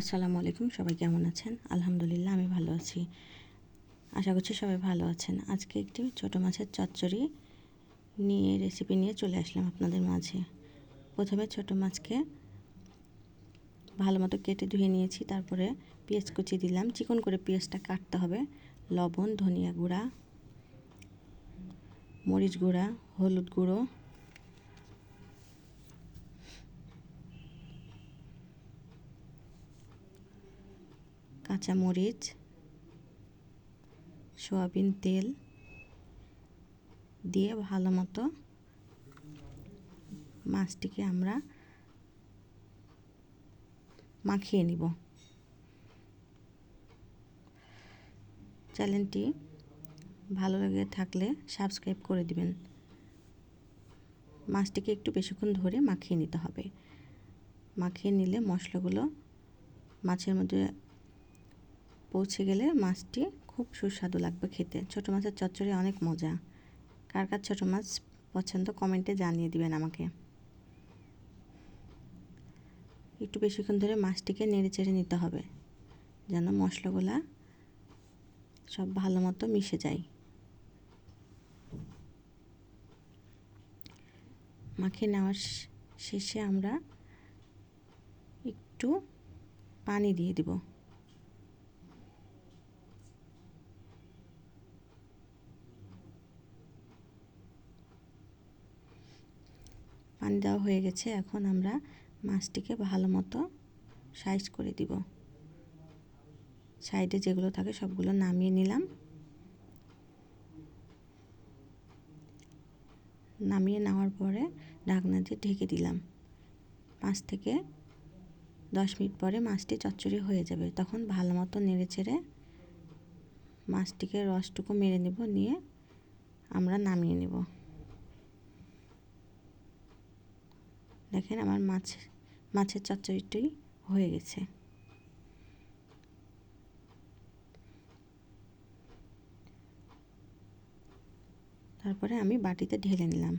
আসসালামু আলাইকুম, সবাই কেমন আছেন? আলহামদুলিল্লাহ, আমি ভালো আছি। আশা করছি সবাই ভালো আছেন। আজকে একটি ছোটো মাছের চচ্চড়ি নিয়ে রেসিপি নিয়ে চলে আসলাম আপনাদের মাঝে। প্রথমে ছোটো মাছকে ভালো মতো কেটে ধুয়ে নিয়েছি, তারপরে পেঁয়াজ কুচি দিলাম। চিকন করে পেঁয়াজটা কাটতে হবে। লবণ, ধনিয়া গুঁড়া, মরিচ গুঁড়া, হলুদ গুঁড়ো কাঁচামরিচ, সয়াবিন তেল দিয়ে ভালো মতো মাছটিকে আমরা মাখিয়ে নিব। চ্যানেলটি ভালো লাগে থাকলে সাবস্ক্রাইব করে দিবেন। মাছটিকে একটু বেশিক্ষণ ধরে মাখিয়ে নিতে হবে। মাখিয়ে নিলে মশলাগুলো মাছের মধ্যে পৌঁছে গেলে মাছটি খুব সুস্বাদু লাগবে খেতে। ছোটো মাছের চচ্চড়ি অনেক মজা। কার কার ছোটো মাছ পছন্দ কমেন্টে জানিয়ে দিবেন আমাকে। একটু বেশিক্ষণ ধরে মাছটিকে নেড়ে চেড়ে নিতে হবে, যেন মশলাগুলা সব ভালো মতো মিশে যায়। মাখিয়ে নেওয়ার শেষে আমরা একটু পানি দিয়ে দিব। পানি দেওয়া হয়ে গেছে, এখন আমরা মাছটিকে ভালো মতো সাইজ করে দিব। সাইডে যেগুলো থাকে সবগুলো নামিয়ে নিলাম। নামিয়ে নেওয়ার পরে ঢাকনা দিয়ে ঢেকে দিলাম। পাঁচ থেকে দশ মিনিট পরে মাছটি চচ্চড়ি হয়ে যাবে। তখন ভালো মতো নেড়ে চেড়ে মাছটিকে রসটুকু মেরে নেব, নিয়ে আমরা নামিয়ে নেব। দেখেন আমার মাছ মাছের চচ্চড়িটি হয়ে গেছে। তারপরে আমি বাটিতে ঢেলে নিলাম।